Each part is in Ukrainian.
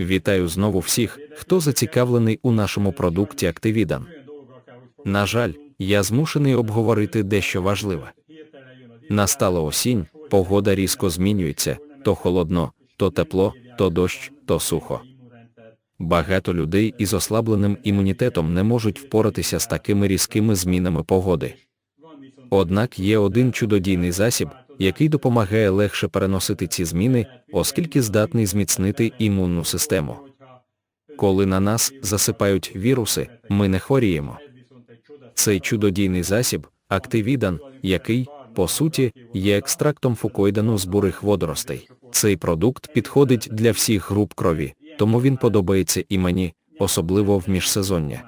Вітаю знову всіх, хто зацікавлений у нашому продукті Actividan. На жаль, я змушений обговорити дещо важливе. Настала осінь, погода різко змінюється, то холодно, то тепло, то дощ, то сухо. Багато людей із ослабленим імунітетом не можуть впоратися з такими різкими змінами погоди. Однак є один чудодійний засіб, який допомагає легше переносити ці зміни, оскільки здатний зміцнити імунну систему. Коли на нас засипають віруси, ми не хворіємо. Цей чудодійний засіб активідан, який, по суті, є екстрактом фукоїдану з бурих водоростей. Цей продукт підходить для всіх груп крові, тому він подобається і мені, особливо в міжсезоння.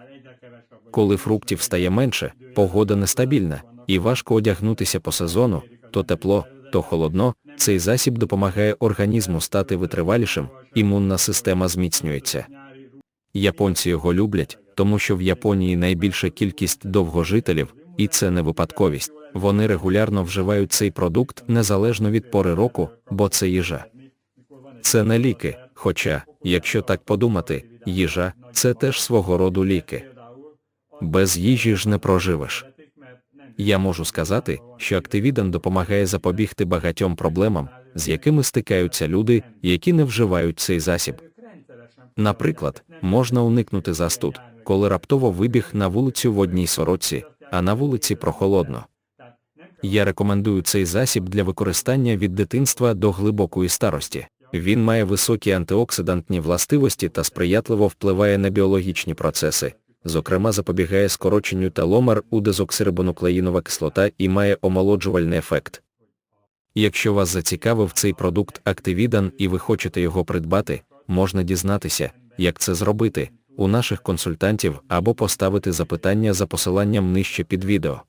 Коли фруктів стає менше, погода нестабільна, і важко одягнутися по сезону, то тепло, то холодно, цей засіб допомагає організму стати витривалішим, імунна система зміцнюється. Японці його люблять, тому що в Японії найбільша кількість довгожителів, і це не випадковість. Вони регулярно вживають цей продукт незалежно від пори року, бо це їжа. Це не ліки, хоча, якщо так подумати, їжа це теж свого роду ліки. Без їжі ж не проживеш. Я можу сказати, що активідан допомагає запобігти багатьом проблемам, з якими стикаються люди, які не вживають цей засіб. Наприклад, можна уникнути застуд, коли раптово вибіг на вулицю в одній сорочці, а на вулиці прохолодно. Я рекомендую цей засіб для використання від дитинства до глибокої старості. Він має високі антиоксидантні властивості та сприятливо впливає на біологічні процеси, зокрема запобігає скороченню теломер у дезоксирибонуклеїнова кислота і має омолоджувальний ефект. Якщо вас зацікавив цей продукт Активідан і ви хочете його придбати, можна дізнатися, як це зробити, у наших консультантів або поставити запитання за посиланням нижче під відео.